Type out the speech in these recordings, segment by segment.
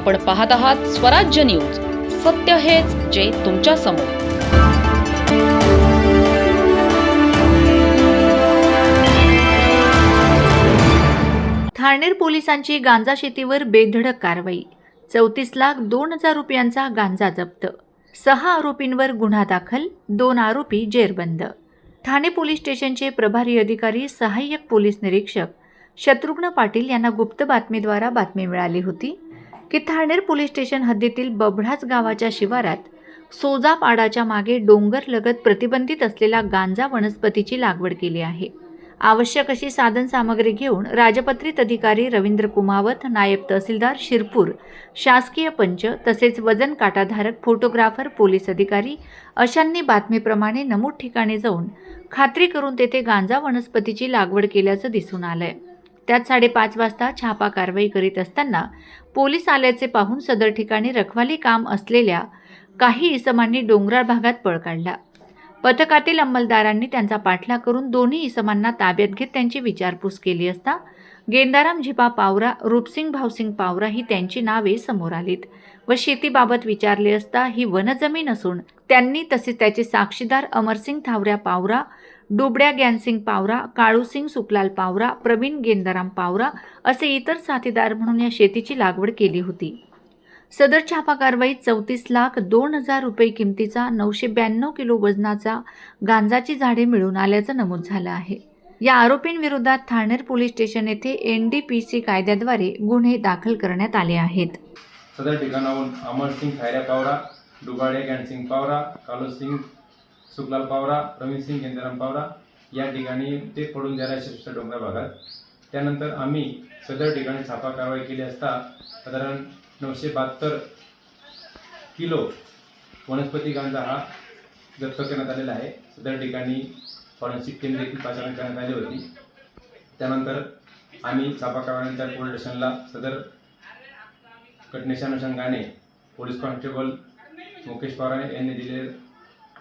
आपण पाहत आहात स्वराज्य न्यूज. सत्य हेच जे तुमच्यासमोर. ठाणेर पोलिसांची गांजा शेतीवर बेधडक कारवाई. चौतीस लाख दोन हजार रुपयांचा गांजा जप्त. सहा आरोपींवर गुन्हा दाखल दोन आरोपी जेरबंद. ठाणे पोलीस स्टेशनचे प्रभारी अधिकारी सहाय्यक पोलीस निरीक्षक शत्रुघ्न पाटील यांना गुप्त बातमीद्वारा बातमी मिळाली होती. की ठाणेर पोलीस स्टेशन हद्दीतील बबडाच गावाच्या शिवारात सोजापाडाच्या मागे डोंगरलगत प्रतिबंधित असलेला गांजा वनस्पतीची लागवड केली आहे. आवश्यक अशी साधन सामग्री घेऊन राजपत्रित अधिकारी रवींद्र कुमावत नायब तहसीलदार शिरपूर शासकीय पंच तसेच वजन काटाधारक फोटोग्राफर पोलीस अधिकारी अशांनी बातमीप्रमाणे नमूद ठिकाणी जाऊन खात्री करून तेथे गांजा वनस्पतीची लागवड केल्याचं दिसून आलंय. त्यात साडेपाच वाजता छापा कारवाई करीत असताना पोलीस आल्याचे पाहून सदर ठिकाणी रखवाली काम असलेल्या काही इसमांनी डोंगराळ भागात पळ काढला. पथकातील अंमलदारांनी त्यांचा पाठलाग करून दोन्ही इसमांना ताब्यात घेत त्यांची विचारपूस केली असता गेंदाराम झिपा पावरा रूपसिंग भावसिंग पावरा ही त्यांची नावे समोर आलीत व शेतीबाबत विचारले असता ही वनजमीन असून त्यांनी तसेच त्याचे साक्षीदार अमरसिंग थावऱ्या पावरा डुबड्या ग्यानसिंग पावरा काळूसिंग सुकलाल पावरा प्रवीण गेंदाराम पावरा असे इतर साथीदार म्हणून या शेतीची लागवड केली होती. सदर छापा कारवाईत चौतीस लाख दोन हजार रुपये किमतीचा नऊशे ब्याण्णव किलो वजनाचा गांजाची झाडे मिळून आल्याचं नमूद झालं आहे. या आरोपींविरोधात ठाणेर पोलीस स्टेशन येथे एन डी पी सी कायद्याद्वारे गुन्हे दाखल करण्यात आले आहेत. सदर ठिकाणाहून अमरसिंग खायऱ्या पावरा डुबाडे गॅनसिंग पावरा कालोसिंग सुकलाल पावरा प्रवीणसिंग गेंदाराम पावरा या ठिकाणी ते पडून जायला शिरपूरच्या डोंगराळ भागात. त्यानंतर आम्ही सदर ठिकाणी छापा कारवाई केली असता साधारण नऊशे बहात्तर किलो वनस्पती गांजा हा जप्त करण्यात आलेला आहे. सदर ठिकाणी फॉरेन्सिक टीम देखील पाचारण करण्यात आली होती. त्यानंतर आम्ही छापा कारवाईनंतर पोलीस स्टेशनला सदर घटनेच्या अनुषंगाने पोलीस कॉन्स्टेबल मुकेश पवार यांनी दिलेले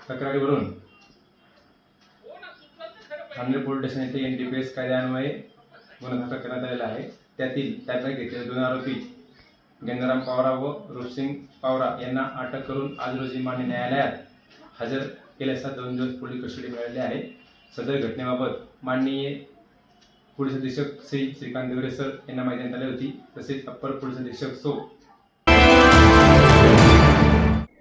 तक्रारीवरून. ठाणे पोलीस स्टेशन येथे एन डी पी एस कायद्यान्वये गुन्हा दाखल करण्यात आलेला आहे. त्यातील त्याचा घेतलेले दोन आरोपी गेंदाराम पावरा व रूपसिंग पावरा यांना अटक करून आज रोजी मान्य न्यायालयात हजर केले असता दोन दिवस पोलीस कस्टडी मिळाली आहे. सदर घटनेबाबत माननीय पोलीस अधीक्षक श्री श्रीकांत देवरे सर यांना माहिती देण्यात आली होती. तसेच अप्पर पोलीस अधीक्षक सो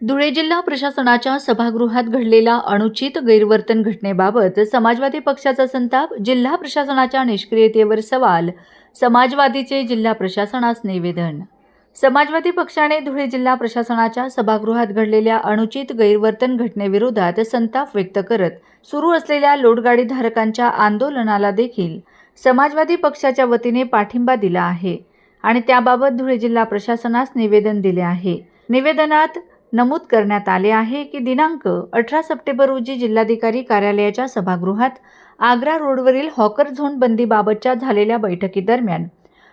धुळे जिल्हा प्रशासनाच्या सभागृहात घडलेला अनुचित गैरवर्तन घटनेबाबत समाजवादी पक्षाचा संताप जिल्हा प्रशासनाच्या निष्क्रियतेवर सवाल समाजवादीचे जिल्हा प्रशासनास निवेदन. समाजवादी पक्षाने धुळे जिल्हा प्रशासनाच्या सभागृहात घडलेल्या अनुचित गैरवर्तन घटनेविरोधात संताप व्यक्त करत सुरू असलेल्या लोडगाडी धारकांच्या आंदोलनाला देखील समाजवादी पक्षाच्या वतीने पाठिंबा दिला आहे आणि त्याबाबत धुळे जिल्हा प्रशासनास निवेदन दिले आहे. निवेदनात नमूद करण्यात आले आहे की दिनांक अठरा सप्टेंबर रोजी जिल्हाधिकारी कार्यालयाच्या सभागृहात आग्रा रोडवरील हॉकर झोन बंदीबाबतच्या झालेल्या बैठकीदरम्यान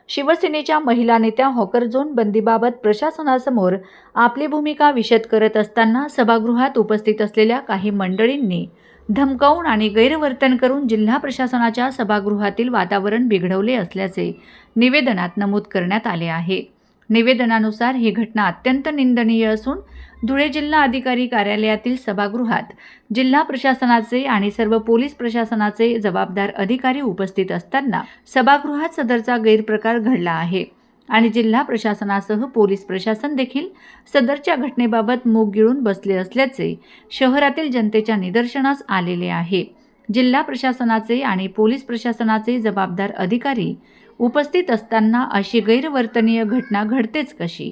शिवसेनेच्या महिला नेत्या हॉकर झोन बंदीबाबत प्रशासनासमोर आपली भूमिका विशद करत असताना सभागृहात उपस्थित असलेल्या काही मंडळींनी धमकावून आणि गैरवर्तन करून जिल्हा प्रशासनाच्या सभागृहातील वातावरण बिघडवले असल्याचे निवेदनात नमूद करण्यात आले आहे. निवेदनानुसार ही घटना अत्यंत निंदनीय असून धुळे जिल्हा अधिकारी कार्यालयातील सभागृहात जिल्हा प्रशासनाचे आणि सर्व पोलीस प्रशासनाचे जबाबदार अधिकारी उपस्थित असताना सभागृहात सदरचा गैरप्रकार घडला आहे. आणि जिल्हा प्रशासनासह पोलीस प्रशासन देखील सदरच्या घटनेबाबत मूग गिळून बसले असल्याचे शहरातील जनतेच्या निदर्शनास आलेले आहे. जिल्हा प्रशासनाचे आणि पोलीस प्रशासनाचे जबाबदार अधिकारी उपस्थित असताना अशी गैरवर्तनीय घटना घडतेच कशी?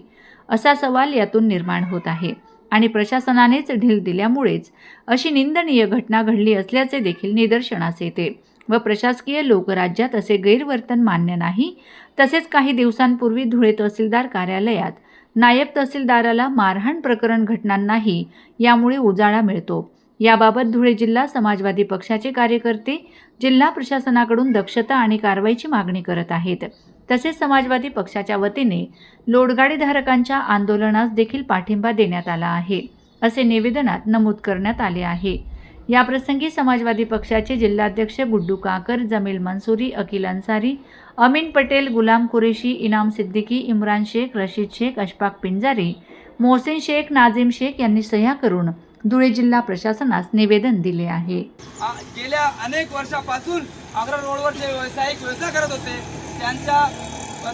असा सवाल यातून निर्माण होत आहे आणि प्रशासनानेच ढील दिल्यामुळेच अशी निंदनीय घटना घडली असल्याचे देखील निदर्शनास येते व प्रशासकीय लोकराज्यात असे गैरवर्तन मान्य नाही. तसेच काही दिवसांपूर्वी धुळे तहसीलदार कार्यालयात नायब तहसीलदाराला मारहाण प्रकरण घटनांनाही यामुळे उजाळा मिळतो. याबाबत धुळे जिल्हा समाजवादी पक्षाचे कार्यकर्ते जिल्हा प्रशासनाकडून दक्षता आणि कारवाईची मागणी करत आहेत. तसेच समाजवादी पक्षाच्या वतीने लोडगाडीधारकांच्या आंदोलनास देखील पाठिंबा देण्यात आला आहे असे निवेदनात नमूद करण्यात आले आहे. याप्रसंगी समाजवादी पक्षाचे जिल्हाध्यक्ष गुड्डू काकर जमील मंसुरी अकिल अन्सारी अमीन पटेल गुलाम कुरेशी इनाम सिद्दीकी इम्रान शेख रशीद शेख अशफाक पिंजारी मोहसिन शेख नाझीम शेख यांनी सह्या करून धुळे जिल्हा प्रशासनास निवेदन दिले आहे. आ- गेल्या अनेक वर्षापासून आग्रा रोडवर जे व्यावसायिक व्यवसाय करत होते त्यांचा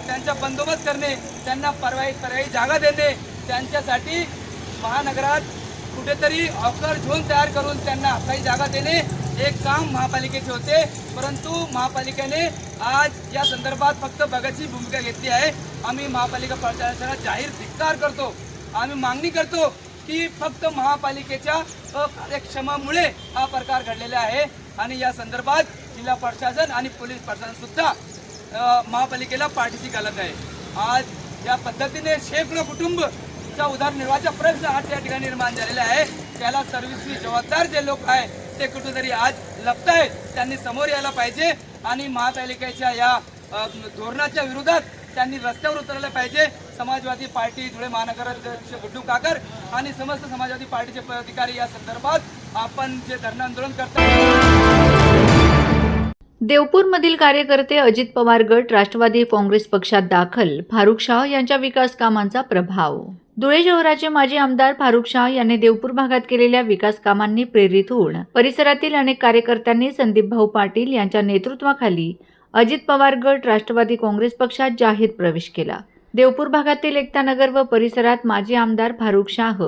त्यांचा बंदोबस्त करणे त्यांना परवाई पर्यायी जागा देणे त्यांच्यासाठी महानगरात कुठेतरी ऑफर झोन तयार करून त्यांना काही जागा देणे हे काम महापालिकेचे होते. परंतु महापालिकेने आज या संदर्भात फक्त बघाची भूमिका घेतली आहे. आम्ही महापालिका प्रशासनाला जाहीर धिक्कार करतो. आम्ही मागणी करतो की फक्त महापालिकेच्या अकार्यक्षमामुळे हा प्रकार घडलेला आहे. आणि या संदर्भात जिल्हा प्रशासन आणि पोलीस प्रशासन सुद्धा महापालिकेला पाठीशी घालत आहे. आज या पद्धतीने शेकडो कुटुंबचा उदरनिर्वाहाचा प्रश्न आज या ठिकाणी निर्माण झालेला आहे. त्याला सर्व्हिसनी जबाबदार जे लोक आहे ते कुठेतरी आज लपत त्यांनी समोर यायला पाहिजे आणि महापालिकेच्या या धोरणाच्या विरोधात त्यांनी रस्त्यावर उतरायला पाहिजे. समाजवादी पार्टी धुळे महानगराध्यक्ष गुड्डू काकर आणि समस्त समाजवादी पार्टीचे पदाधिकारी या संदर्भात आपण जे धरणं आंदोलन करतात देवपूरमधील कार्यकर्ते अजित पवार गट राष्ट्रवादी काँग्रेस पक्षात दाखल फारुख शाह यांच्या विकास कामांचा प्रभाव. धुळे शहराचे माजी आमदार फारुख शाह यांनी देवपूर भागात केलेल्या विकास कामांनी प्रेरित होऊन परिसरातील अनेक कार्यकर्त्यांनी संदीप भाऊ पाटील यांच्या नेतृत्वाखाली अजित पवार गट राष्ट्रवादी काँग्रेस पक्षात जाहीर प्रवेश केला. देवपूर भागातील एकतानगर व परिसरात माजी आमदार फारुख शाह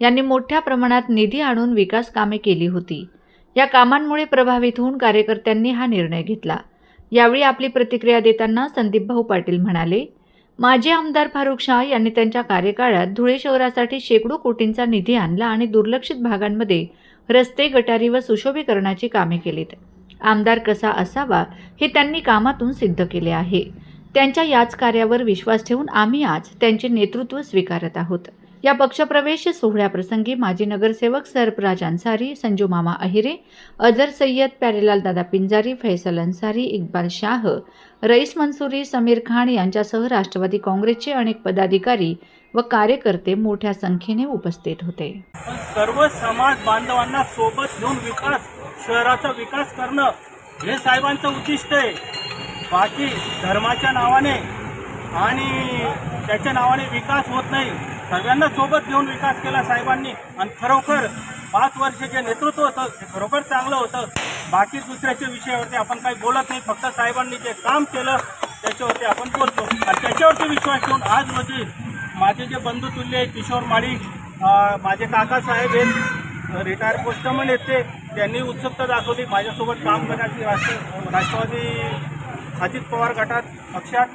यांनी मोठ्या प्रमाणात निधी आणून विकास कामे केली होती. या कामांमुळे प्रभावित होऊन कार्यकर्त्यांनी हा निर्णय घेतला. यावेळी आपली प्रतिक्रिया देताना संदीप भाऊ पाटील म्हणाले माजी आमदार फारुख शाह यांनी त्यांच्या कार्यकाळात धुळे शहरासाठी शेकडो कोटींचा निधी आणला आणि दुर्लक्षित भागांमध्ये रस्ते गटारी व सुशोभीकरणाची कामे केलीत. आमदार कसा असावा हे त्यांनी कामातून सिद्ध केले आहे. त्यांच्या याच कार्यावर विश्वास ठेवून आम्ही आज त्यांचे नेतृत्व स्वीकारत आहोत. या पक्षप्रवेश सोहळ्याप्रसंगी माजी नगरसेवक सरपराज अन्सारी संजू मामा अहिरे अजर सय्यद प्यारेलाल दादा पिंजारी फैसल अन्सारी इक्बाल शाह रईस मंसुरी समीर खान यांच्यासह राष्ट्रवादी काँग्रेसचे अनेक पदाधिकारी व कार्यकर्ते मोठ्या संख्येने उपस्थित होते. सर्व समाज बांधवांना सोबत घेऊन विकास शहराचा विकास करणं हे साहेबांचं उद्दिष्ट आहे. बाकी धर्माच्या नावाने आणि त्याच्या नावाने विकास होत नाही. सगळ्यांना सोबत घेऊन विकास केला साहेबांनी. आणि खरोखर पाच वर्ष जे नेतृत्व होतं ते खरोखर चांगलं होतं. बाकी दुसऱ्याच्या विषयावरती आपण काही बोलत नाही. फक्त साहेबांनी जे काम केलं त्याच्यावरती आपण बोलतो. आणि त्याच्यावरती विश्वास ठेवून आज रोजी माझे जे बंधुतुल्य किशोर माळी माझे काकासाहेब आहेत रिटायर पोस्टमन आहेत ते त्यांनी उत्सुकता दाखवली. माझ्यासोबत काम करण्याची राष्ट्र राष्ट्रवादी अजित पवार गटात पक्षात.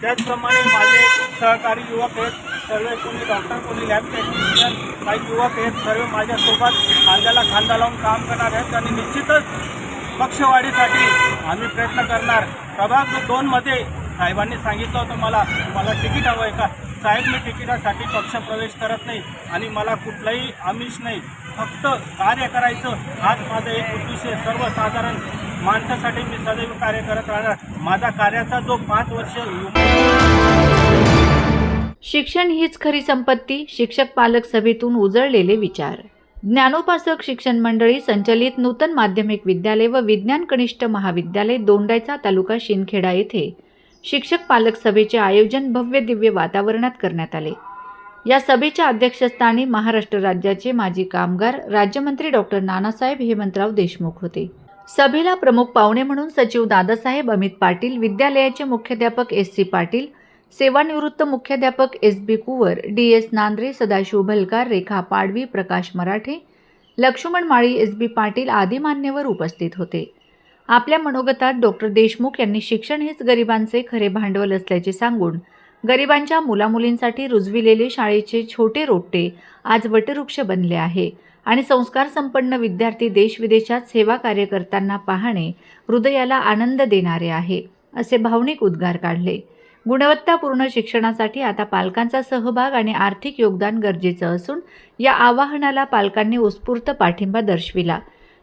त्याचप्रमाणे माझे सहकारी युवक आहेत सर्व कोणी डॉक्टर कोणी लॅब टेक्निशियन काही युवक आहेत सर्व माझ्यासोबत खांद्याला खांदा लावून काम करणार आहेत. आणि निश्चितच पक्षवाढीसाठी आम्ही प्रयत्न करणार. प्रभाग दोनमध्ये साहेबांनी सांगितलं होतं मला मला तिकीट हवं आहे का? साहेब मी तिकिटासाठी पक्ष प्रवेश करत नाही आणि मला कुठलाही आमिष नाही. फक्त कार्य करायचं हाच माझं एक उद्देश आहे. सर्वसाधारण माणसासाठी मी सदैव कार्य करत राहणार. माझा कार्याचा जो पाच वर्ष शिक्षण हीच खरी संपत्ती शिक्षक पालक सभेतून उजळलेले विचार. ज्ञानोपासक शिक्षण मंडळी संचलित नूतन माध्यमिक विद्यालय व विज्ञान कनिष्ठ महाविद्यालय दोंडायचा तालुका शिंदखेडा येथे शिक्षक पालक सभेचे आयोजन भव्य दिव्य वातावरणात करण्यात आले. या सभेच्या अध्यक्षस्थानी महाराष्ट्र राज्याचे माजी कामगार राज्यमंत्री डॉक्टर नानासाहेब हेमंतराव देशमुख होते. सभेला प्रमुख पाहुणे म्हणून सचिव दादासाहेब अमित पाटील विद्यालयाचे मुख्याध्यापक एस सी पाटील सेवानिवृत्त मुख्याध्यापक S B Kuwar D S Nandre Sadashiv Bhalkar Rekha Padvi Prakash Marathe Laxman Mali S B Patil आदी मान्यवर उपस्थित होते. आपल्या मनोगतात डॉक्टर देशमुख यांनी शिक्षण हेच गरिबांचे खरे भांडवल असल्याचे सांगून गरिबांच्या मुलामुलींसाठी रुजविलेले शाळेचे छोटे रोपटे आज वटवृक्ष बनले आहे. आणि संस्कार संपन्न विद्यार्थी देशविदेशात सेवा कार्य करताना पाहणे हृदयाला आनंद देणारे आहे असे भावनिक उद्गार काढले. गुणवत्तापूर्ण शिक्षणासाठी आता पालकांचा सहभाग आणि आर्थिक योगदान गरजेचं असून या आवाहनाला पालकांनी उत्स्फूर्त पाठिंबा दर्शविला.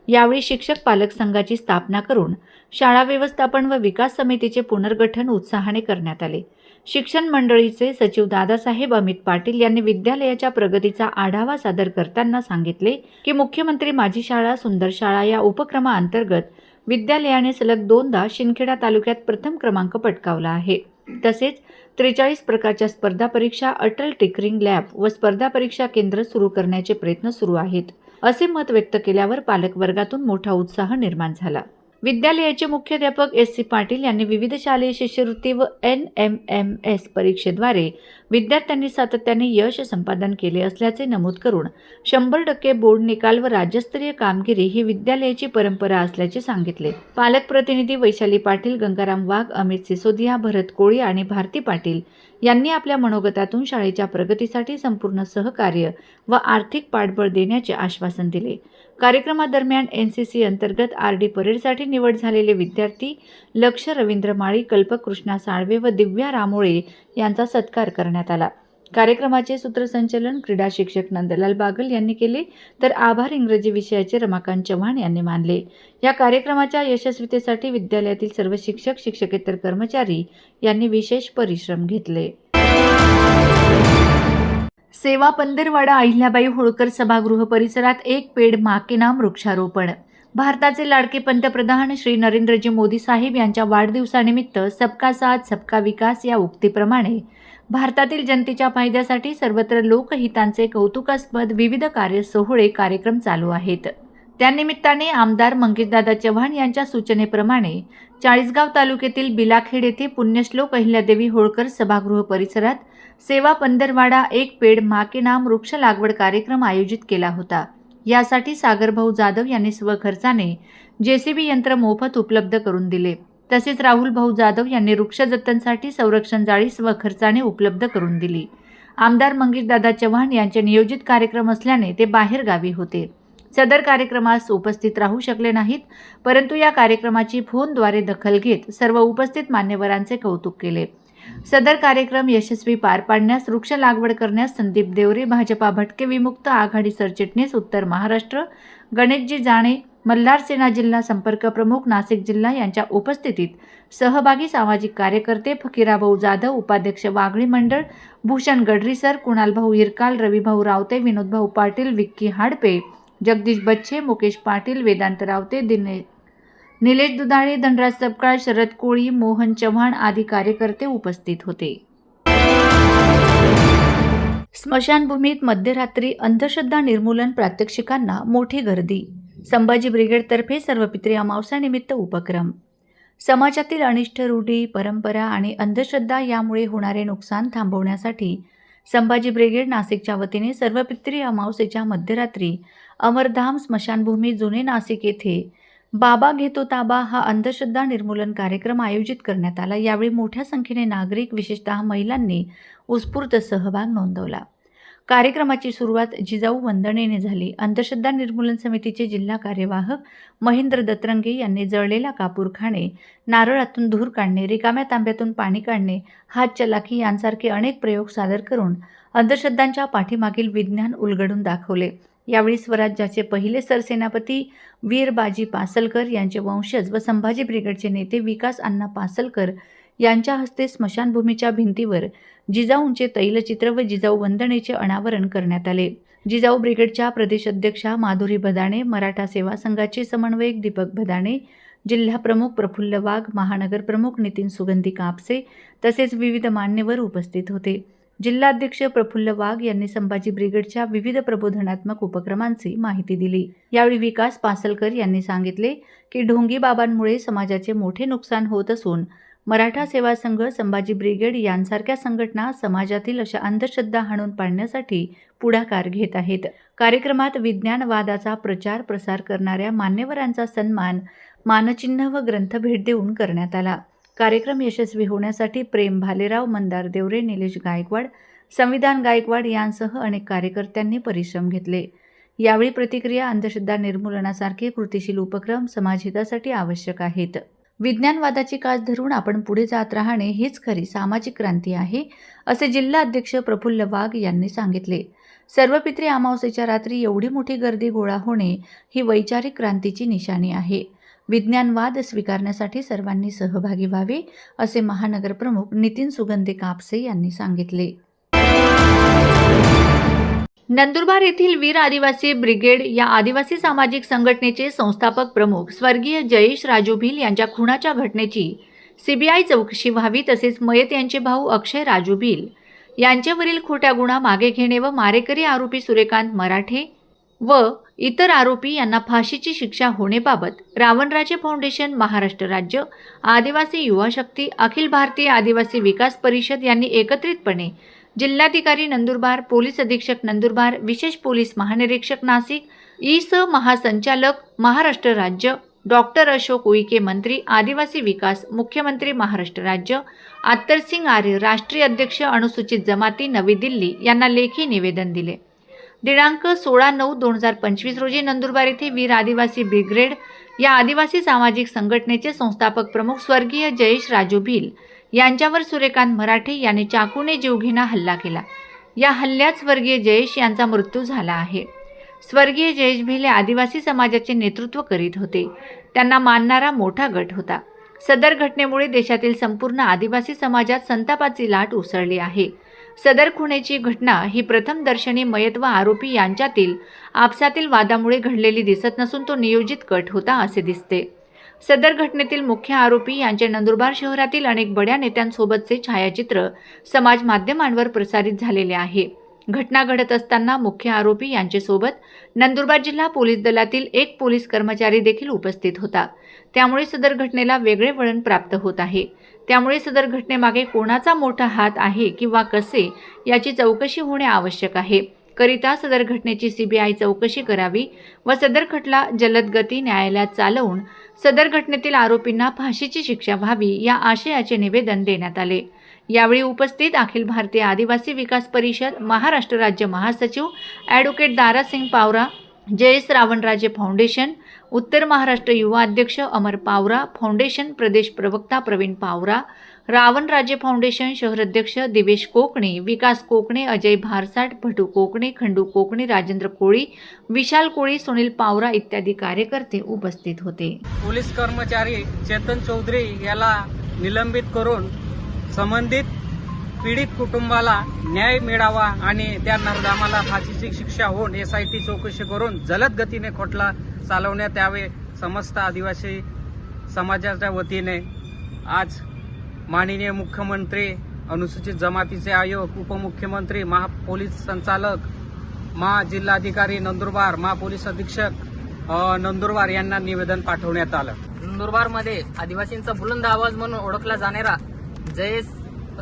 यावेळी शिक्षक पालक संघाची स्थापना करून शाळा व्यवस्थापन व विकास समितीचे पुनर्गठन उत्साहाने करण्यात आले. शिक्षण मंडळीचे सचिव दादासाहेब अमित पाटील यांनी विद्यालयाच्या प्रगतीचा आढावा सादर करताना सांगितले की मुख्यमंत्री माझी शाळा सुंदर शाळा या उपक्रमाअंतर्गत विद्यालयाने सलग दोनदा शिंदखेडा तालुक्यात प्रथम क्रमांक पटकावला आहे. तसेच त्रेचाळीस प्रकारच्या स्पर्धा परीक्षा अटल टिकरिंग लॅब व स्पर्धा परीक्षा केंद्र सुरू करण्याचे प्रयत्न सुरू आहेत. असे मत व्यक्त केल्यावर पालकवर्गातून मोठा उत्साह निर्माण झाला. विद्यालयाचे मुख्याध्यापक एस सी पाटील यांनी विविध शालेय शिष्यवृत्ती व एन एम एम एस परीक्षेद्वारे विद्यार्थ्यांनी सातत्याने यश संपादन केले असल्याचे नमूद करून शंभर टक्के बोर्ड निकाल व राज्यस्तरीय कामगिरी ही विद्यालयाची परंपरा असल्याचे सांगितले. पालक प्रतिनिधी वैशाली पाटील गंगाराम वाघ अमित सिसोदिया भरत कोळी आणि भारती पाटील यांनी आपल्या मनोगतातून शाळेच्या प्रगतीसाठी संपूर्ण सहकार्य व आर्थिक पाठबळ देण्याचे आश्वासन दिले. कार्यक्रमादरम्यान एन सी सी अंतर्गत आर डी परेडसाठी निवड झालेले विद्यार्थी लक्ष रवींद्र माळी कल्पक कृष्णा साळवे व दिव्या रामोळे यांचा सत्कार करण्यात आला. कार्यक्रमाचे सूत्रसंचलन क्रीडा शिक्षक नंदलाल बागल यांनी केले तर आभार इंग्रजी विषयाचे रमाकांत चव्हाण यांनी मानले. या कार्यक्रमाच्या यशस्वीतेसाठी विद्यालयातील सर्व शिक्षक शिक्षकेतर कर्मचारी यांनी विशेष परिश्रम घेतले. सेवा पंधरवाडा अहिल्याबाई होळकर सभागृह परिसरात एक पेड माकेनाम नाम वृक्षारोपण. भारताचे लाडके पंतप्रधान श्री नरेंद्रजी मोदी साहेब यांच्या वाढदिवसानिमित्त सबका साथ सबका विकास या उक्तीप्रमाणे भारतातील जनतेच्या फायद्यासाठी सर्वत्र लोकहितांचे कौतुकास्पद विविध कार्य सोहळे कार्यक्रम चालू आहेत. त्यानिमित्ताने आमदार मंगेशदादा चव्हाण यांच्या सूचनेप्रमाणे चाळीसगाव तालुक्यातील बिलाखेड येथे पुण्यश्लोक अहिल्यादेवी होळकर सभागृह परिसरात सेवा पंधरवाडा एक पेड माके नाम वृक्ष लागवड कार्यक्रम आयोजित केला होता. यासाठी सागरभाऊ जाधव यांनी स्वखर्चाने जेसीबी यंत्र मोफत उपलब्ध करून दिले. तसेच राहुल भाऊ जाधव यांनी वृक्ष जतनसाठी संरक्षण जाळी स्वखर्चाने उपलब्ध करून दिली. आमदार मंगेशदादा चव्हाण यांचे नियोजित कार्यक्रम असल्याने ते बाहेरगावी होते. सदर कार्यक्रमास उपस्थित राहू शकले नाहीत परंतु या कार्यक्रमाची फोनद्वारे दखल घेत सर्व उपस्थित मान्यवरांचे कौतुक केले. सदर कार्यक्रम यशस्वी पार पाडण्यास वृक्ष लागवड करण्यास संदीप देवरे भाजपा भटके विमुक्त आघाडी सरचिटणीस उत्तर महाराष्ट्र गणेशजी जाणे मल्हार सेना जिल्हा संपर्क प्रमुख नाशिक जिल्हा यांच्या उपस्थितीत सहभागी सामाजिक कार्यकर्ते फकीराभाऊ जाधव उपाध्यक्ष वाघळी मंडळ भूषण गडरीसर कुणालभाऊ इरकाल रविभाऊ रावते विनोदभाऊ पाटील विक्की हाडपे जगदीश बच्छे मुकेश पाटील वेदांत रावते दिने निलेश दुधाळे धनराज सपकाळ शरद कोळी मोहन चव्हाण आदी कार्यकर्ते उपस्थित होते. स्मशानभूमीत मध्यरात्री अंधश्रद्धा निर्मूलन प्रात्यक्षिकांना मोठी गर्दी. संभाजी ब्रिगेडतर्फे सर्वपित्री अमावस्यानिमित्त उपक्रम. समाजातील अनिष्ट रूढी परंपरा आणि अंधश्रद्धा यामुळे होणारे नुकसान थांबवण्यासाठी संभाजी ब्रिगेड नाशिकच्या वतीने सर्वपित्री अमावसेच्या मध्यरात्री अमरधाम स्मशानभूमी जुने नाशिक येथे बाबा घेतो ताबा हा अंधश्रद्धा निर्मूलन कार्यक्रम आयोजित करण्यात आला. यावेळी मोठ्या संख्येने नागरिक विशेषतः महिलांनी उत्स्फूर्त सहभाग नोंदवला. कार्यक्रमाची सुरुवात जिजाऊ वंदनेने झाली. अंधश्रद्धा निर्मूलन समितीचे जिल्हा कार्यवाहक महेंद्र दत्रंगे यांनी जळलेला कापूर खाणे नारळातून धूर काढणे रिकाम्या तांब्यातून पाणी काढणे हात चलाखी यांसारखे अनेक प्रयोग सादर करून अंधश्रद्धांच्या पाठीमागील विज्ञान उलगडून दाखवले. यावेळी स्वराज्याचे पहिले सरसेनापती वीर बाजी पासलकर यांचे वंशज व संभाजी ब्रिगेडचे नेते विकास अण्णा पासलकर यांच्या हस्ते स्मशानभूमीच्या भिंतीवर जिजाऊंचे तैलचित्र व जिजाऊ वंदनेचे अनावरण करण्यात आले. जिजाऊ ब्रिगेडच्या प्रदेशाध्यक्षा माधुरी भदाणे मराठा सेवा संघाचे समन्वयक दीपक भदाणे जिल्हा प्रमुख प्रफुल्ल वाघ महानगर प्रमुख नितीन सुगंधी कापसे तसेच विविध मान्यवर उपस्थित होते. जिल्हाध्यक्ष प्रफुल्ल वाघ यांनी संभाजी ब्रिगेडच्या विविध प्रबोधनात्मक उपक्रमांची माहिती दिली. यावेळी विकास पासलकर यांनी सांगितले की ढोंगी बाबांमुळे समाजाचे मोठे नुकसान होत असून मराठा सेवा संघ संभाजी ब्रिगेड यांसारख्या संघटना समाजातील अशा अंधश्रद्धा हाणून पाडण्यासाठी पुढाकार घेत आहेत. कार्यक्रमात विज्ञानवादाचा प्रचार प्रसार करणाऱ्या मान्यवरांचा सन्मान मानचिन्ह व ग्रंथ भेट देऊन करण्यात आला. कार्यक्रम यशस्वी होण्यासाठी प्रेम भालेराव मंदार देवरे निलेश गायकवाड संविधान गायकवाड यांसह अनेक कार्यकर्त्यांनी परिश्रम घेतले. यावेळी प्रतिक्रिया अंधश्रद्धा निर्मूलनासारखे कृतिशील उपक्रम समाजहितासाठी आवश्यक आहेत. विज्ञानवादाची कास धरून आपण पुढे जात राहणे हीच खरी सामाजिक क्रांती आहे असे जिल्हा अध्यक्ष प्रफुल्ल वाघ यांनी सांगितले. सर्वपित्री अमावस्येच्या रात्री एवढी मोठी गर्दी गोळा होणे ही वैचारिक क्रांतीची निशाणी आहे. विज्ञानवाद स्वीकारण्यासाठी सर्वांनी सहभागी व्हावे असे महानगरप्रमुख नितीन सुगंधे कापसे यांनी सांगितले. नंदुरबार येथील वीर आदिवासी ब्रिगेड या आदिवासी सामाजिक संघटनेचे संस्थापक प्रमुख स्वर्गीय जयेश राजू भिल यांच्या खुनाच्या घटनेची सीबीआय चौकशी व्हावी तसेच मयत यांचे भाऊ अक्षय राजू भिल यांच्यावरील खोट्या गुन्हा मागे घेणे व मारेकरी आरोपी सूर्यकांत मराठे व इतर आरोपी यांना फाशीची शिक्षा होण्याबाबत रावणराजे फाउंडेशन महाराष्ट्र राज्य आदिवासी युवा शक्ती अखिल भारतीय आदिवासी विकास परिषद यांनी एकत्रितपणे जिल्हाधिकारी नंदुरबार पोलीस अधीक्षक नंदुरबार विशेष पोलीस महानिरीक्षक नाशिक ई स महासंचालक महाराष्ट्र राज्य डॉक्टर अशोक उईके मंत्री आदिवासी विकास मुख्यमंत्री महाराष्ट्र राज्य आत्तरसिंग आर्य राष्ट्रीय अध्यक्ष अनुसूचित जमाती नवी दिल्ली यांना लेखी निवेदन दिले. दिनांक सोळा नऊ दोन हजार पंचवीस रोजी नंदुरबार येथे वीर आदिवासी ब्रिगेड या आदिवासी सामाजिक संघटनेचे संस्थापक प्रमुख स्वर्गीय जयेश राजू भिल यांच्यावर सूर्यकांत मराठे याने चाकूने जीवघेणा हल्ला केला. या हल्ल्यात स्वर्गीय जयेश यांचा मृत्यू झाला आहे. स्वर्गीय जयेश भिले आदिवासी समाजाचे नेतृत्व करीत होते. त्यांना मानणारा मोठा गट होता. सदर घटनेमुळे देशातील संपूर्ण आदिवासी समाजात संतापाची लाट उसळली आहे. सदर खुणेची घटना ही प्रथम दर्शनी मयत व आरोपी यांच्यातील आपसातील वादामुळे घडलेली दिसत नसून तो नियोजित कट होता असे दिसते. सदर घटनेतील मुख्य आरोपी यांचे नंदुरबार शहरातील अनेक बड्या नेत्यांसोबतचे छायाचित्र समाज माध्यमांवर प्रसारित झालेले आहे. घटना घडत असताना मुख्य आरोपी यांच्यासोबत नंदुरबार जिल्हा पोलीस दलातील एक पोलीस कर्मचारी देखील उपस्थित होता. त्यामुळे सदर घटनेला वेगळे वळण प्राप्त होत आहे. त्यामुळे सदर घटनेमागे कोणाचा मोठा हात आहे किंवा कसे याची चौकशी होणे आवश्यक आहे. करिता सदर घटनेची सीबीआय चौकशी करावी व सदर खटला जलद गती न्यायालयात चालवून सदर घटनेतील आरोपींना फाशीची शिक्षा व्हावी या आशयाचे निवेदन देण्यात आले. यावेळी उपस्थित अखिल भारतीय आदिवासी विकास परिषद महाराष्ट्र राज्य महासचिव ॲडव्होकेट दारासिंग पावरा जयेश रावणराजे फाउंडेशन उत्तर महाराष्ट्र युवा अध्यक्ष अमर पावरा फाउंडेशन प्रदेश प्रवक्ता प्रवीण पावरा रावणराजे फाउंडेशन शहराध्यक्ष दिवेश कोकणे विकास कोकणे अजय भारसाट भटू कोकणे खंडू कोकणे राजेंद्र कोळी विशाल कोळी सुनील पावरा इत्यादी कार्यकर्ते उपस्थित होते. पोलीस कर्मचारी चेतन चौधरी याला निलंबित करून संबंधित पीडित कुटुंबाला न्याय मिळावा आणि त्या नरदामाला फाशीची शिक्षा होऊन एस आय टी चौकशी करून जलद गतीने खोटला चालवण्यात यावे समस्त आदिवासी समाजाच्या वतीने आज माननीय मुख्यमंत्री अनुसूचित जमातीचे आयोग उपमुख्यमंत्री महापोलीस संचालक महाजिल्हाधिकारी नंदुरबार महापोलीस अधीक्षक नंदुरबार यांना निवेदन पाठवण्यात आलं. नंदुरबारमध्ये आदिवासींचा बुलंद आवाज म्हणून ओळखला जाणारा जयेश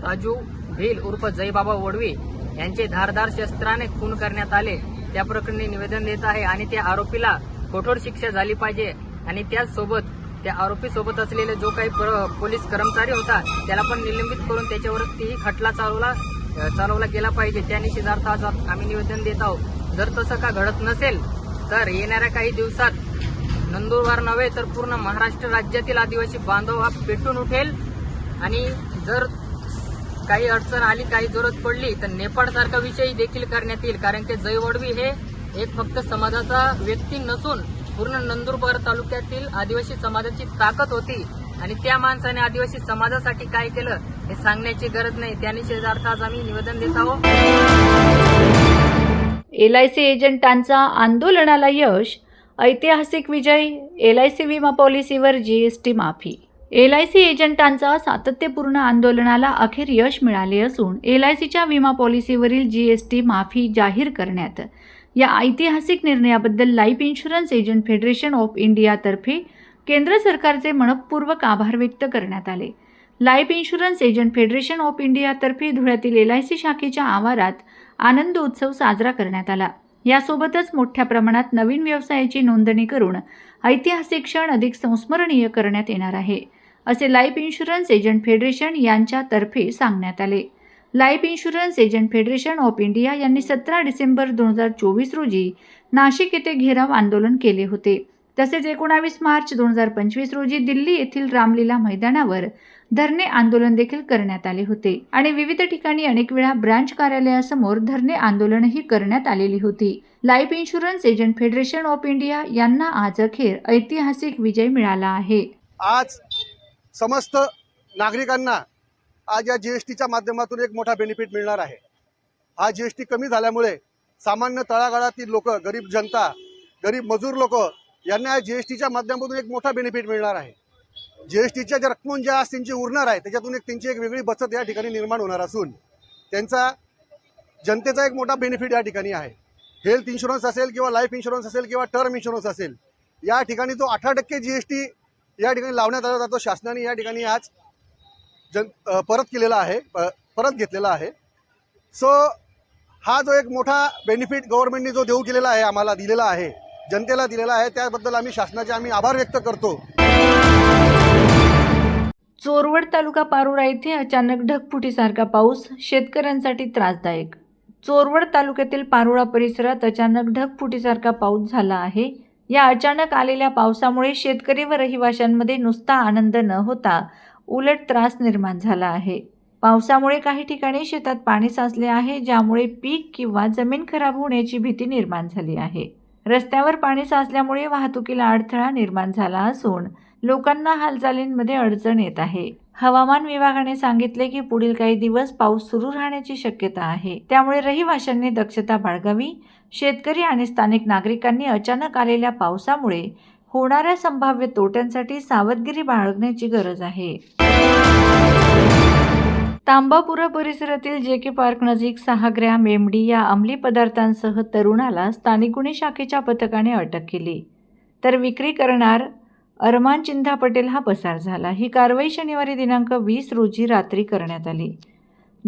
राजू भिल उर्फ जयबाबा वडवी यांचे धारदार शस्त्राने खून करण्यात आले. त्या प्रकरणी निवेदन देत आहे आणि त्या आरोपीला कठोर शिक्षा झाली पाहिजे आणि त्याचसोबत त्या आरोपी सोबत असलेले जो काही प्र- पोलीस कर्मचारी होता त्याला पण निलंबित करून त्याच्यावरतीही खटला चालवला चालवला गेला पाहिजे. त्या निषेधार्थ आज आम्ही निवेदन देत आहोत. जर तसं का घडत नसेल तर येणाऱ्या काही दिवसात नंदुरबार नव्हे तर पूर्ण महाराष्ट्र राज्यातील आदिवासी बांधव हा पेटून उठेल. आणि जर काही अडचण आली काही जरूरत पडली तर नेपाळसारखा विषयही देखील करण्यात येईल. कारण की जयवडवी हे एक फक्त समाजाचा व्यक्ती नसून पूर्ण नंदुरबार तालुक्यातील आदिवासी समाजाची ताकद होती आणि त्या माणसाने आदिवासी समाजासाठी काय केलं हे सांगण्याची गरज नाही. त्या निषेधार्थ आज आम्ही निवेदन देत आहोत. एल आय सी एजंटांचा आंदोलनाला यश ऐतिहासिक विजय एल आय सी विमा पॉलिसीवर जी एस टी माफी. एल आय सी एजंटांचा सातत्यपूर्ण आंदोलनाला अखेर यश मिळाले असून एल आय सीच्या विमा पॉलिसीवरील जी एस टी माफी जाहीर करण्यात या ऐतिहासिक निर्णयाबद्दल life insurance agent federation of इंडियातर्फे केंद्र सरकारचे मनपूर्वक आभार व्यक्त करण्यात आले. Life insurance agent federation of इंडियातर्फे धुळ्यातील एल आय सी शाखेच्या आवारात आनंद उत्सव साजरा करण्यात आला. यासोबतच मोठ्या प्रमाणात नवीन व्यवसायाची नोंदणी करून ऐतिहासिक क्षण अधिक संस्मरणीय करण्यात येणार आहे असे लाईफ इन्शुरन्स एजंट फेडरेशन यांच्यातर्फे सांगण्यात आले. Life Insurance Agent Federation of India यांनी सतरा डिसेंबर दोन हजार चोवीस रोजी नाशिक येथे घेराव आंदोलन केले होते. तसेच एकोणावीस मार्च दोन हजार पंचवीस रोजी दिल्ली येथील रामलीला मैदानावर धरणे आंदोलन देखील करण्यात आले होते आणि विविध ठिकाणी अनेक वेळा ब्रांच कार्यालयासमोर धरणे आंदोलनही करण्यात आलेली होती. Life Insurance Agent Federation of India यांना आज अखेर ऐतिहासिक विजय मिळाला आहे. आज समस्त नागरिकांना आज या जी एस टीच्या माध्यमातून एक मोठा बेनिफिट मिळणार आहे. हा जी एस टी कमी झाल्यामुळे सामान्य तळागाळातील लोक गरीब जनता गरीब मजूर लोक यांना या जी एस टीच्या माध्यमातून एक मोठा बेनिफिट मिळणार आहे. जी एस टीच्या ज्या रक्कम ज्या आज त्यांची उरणार आहे त्याच्यातून एक त्यांची एक वेगळी बचत या ठिकाणी निर्माण होणार असून त्यांचा जनतेचा एक मोठा बेनिफिट या ठिकाणी आहे. हेल्थ इन्शुरन्स असेल किंवा लाईफ इन्शुरन्स असेल किंवा टर्म इन्शुरन्स असेल या ठिकाणी जो अठरा टक्के जी एस टी या ठिकाणी लावण्यात आला जातो शासनाने या ठिकाणी आज जन परत केलेला आहे प- परत घेतलेला आहे. सो हा जो एक मोठा बेनिफिट गव्हर्नमेंटने जो देऊ केलेला आहे आम्हाला दिलेला आहे जनतेला दिलेला आहे त्याबद्दल आम्ही शासनाचे आम्ही आभार व्यक्त करतो. चोरवड तालुका पारोळा येथे अचानक ढगफुटीसारखा पाऊस शेतकऱ्यांसाठी त्रासदायक. चोरवड तालुक्यातील पारोळा परिसरात अचानक ढगफुटीसारखा पाऊस झाला आहे. या अचानक आलेल्या पावसामुळे शेतकरी व रहिवाशांमध्ये नुसता आनंद न होता उलट त्रास निर्माण झाला आहे. पावसामुळे काही ठिकाणी शेतात पाणी साचले आहे ज्यामुळे पीक किंवा जमीन खराब होण्याची भीती निर्माण झाली आहे. रस्त्यावर पाणी साचल्यामुळे वाहतुकीला अडथळा निर्माण झाला असून लोकांना हालचालींमध्ये अडचण येत आहे. हवामान विभागाने सांगितले की पुढील काही दिवस पाऊस सुरू राहण्याची शक्यता आहे. त्यामुळे रहिवाशांनी दक्षता बाळगावी. शेतकरी आणि स्थानिक नागरिकांनी अचानक आलेल्या पावसामुळे होणाऱ्या संभाव्य तोट्यांसाठी सावधगिरी बाळगण्याची गरज आहे. तांबापुरा परिसरातील जे के पार्क नजीक सहा ग्रॅम एमडी या अंमली पदार्थांसह तरुणाला स्थानिक गुन्हे शाखेच्या पथकाने अटक केली. तर विक्री करणार अरमान चिंधा पटेल हा पसार झाला. ही कारवाई शनिवारी दिनांक वीस रोजी रात्री करण्यात आली.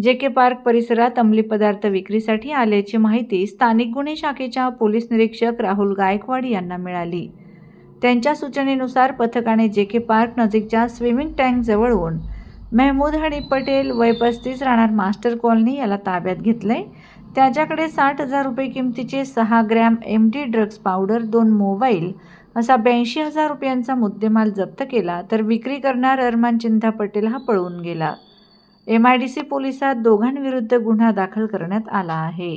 जे के पार्क परिसरात अंमली पदार्थ विक्रीसाठी आल्याची माहिती स्थानिक गुन्हे शाखेच्या पोलीस निरीक्षक राहुल गायकवाड यांना मिळाली. त्यांच्या सूचनेनुसार पथकाने जे के पार्क नजीकच्या स्विमिंग टँकजवळून मेहमूद हनी पटेल वय पस्तीस राहणार मास्टर कॉलनी याला ताब्यात घेतले त्याच्याकडे साठ हजार रुपये किमतीचे सहा gram M D drugs powder दोन मोबाईल असा ब्याऐंशी हजार रुपयांचा मुद्देमाल जप्त केला तर विक्री करणार अरमान चिंता पटेल हा पळून गेला. एम आय डी सी पोलिसात दोघांविरुद्ध गुन्हा दाखल करण्यात आला आहे.